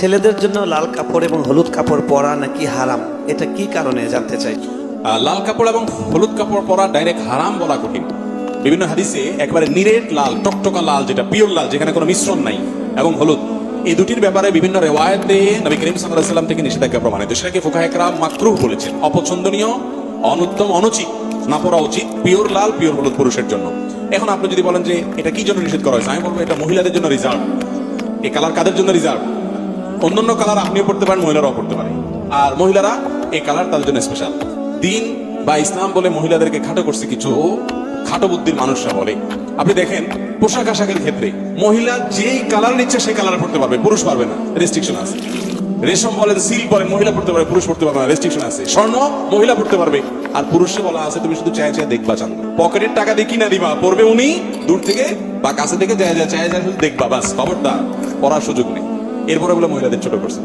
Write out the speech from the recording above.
ছেলেদের জন্য লাল কাপড় এবং হলুদ কাপড় পরা নাকি হারাম? এটা কি কারণে জানতে চাই। লাল কাপড় এবং হলুদ কাপড় পরা ডাইরেক্ট হারাম বলা কঠিন। বিভিন্ন হাদিসে একবারে নিরেট লাল, টকটকা লাল, যেটা পিওর লাল, যেখানে কোনো মিশ্রণ নাই, এবং হলুদ। এই দুটির ব্যাপারে বিভিন্ন রেওয়ায়তে নবী করিম সাল্লাম থেকে নিষেধাজ্ঞা প্রমাণিত। সেটাকে ফুকাহেকরাম মাকরুহ বলেছেন, অপছন্দনীয়, অনুত্তম, অনুচিত, না পড়া উচিত, পিওর লাল, পিওর হলুদ পুরুষের জন্য। এখন আপনি যদি বলেন যে এটা কি জন্য নিষেধ করা হয়েছে, আমি বলব এটা মহিলাদের জন্য রিজার্ভ এই কালার কাদের জন্য রিজার্ভ অন্যান্য কালার আপনিও পড়তে পারেন মহিলারাও পড়তে পারে। আর মহিলারা এই কালার তাদের জন্য স্পেশাল দিন বা ইসলাম বলে মহিলাদেরকে খাটো করছে কিছু খাটো বুদ্ধির মানুষরা বলে। আপনি দেখেন, পোশাক আশাকের ক্ষেত্রে মহিলা যেই কালার নিচ্ছে সেই কালার পড়তে পারবে, পুরুষ পারবে না রেস্ট্রিকশন আছে। রেশম বলেন সিল বলেন, মহিলা পড়তে পারবে, পুরুষ পড়তে পারবে না রেস্ট্রিকশন আছে। স্বর্ণ, মহিলা পড়তে পারবে। আর পুরুষে বলা আছে, তুমি শুধু চায় চায় দেখবা চান পকেটের টাকা দিয়ে কিনা দিবা, পড়বে উনি, দূর থেকে বা কাছে থেকে যায় যায় চায় যায় শুধু দেখবা, বাস, খবরদার, পড়ার সুযোগ নেই। এরপরে বলে মহিলাদের ছোট করছে।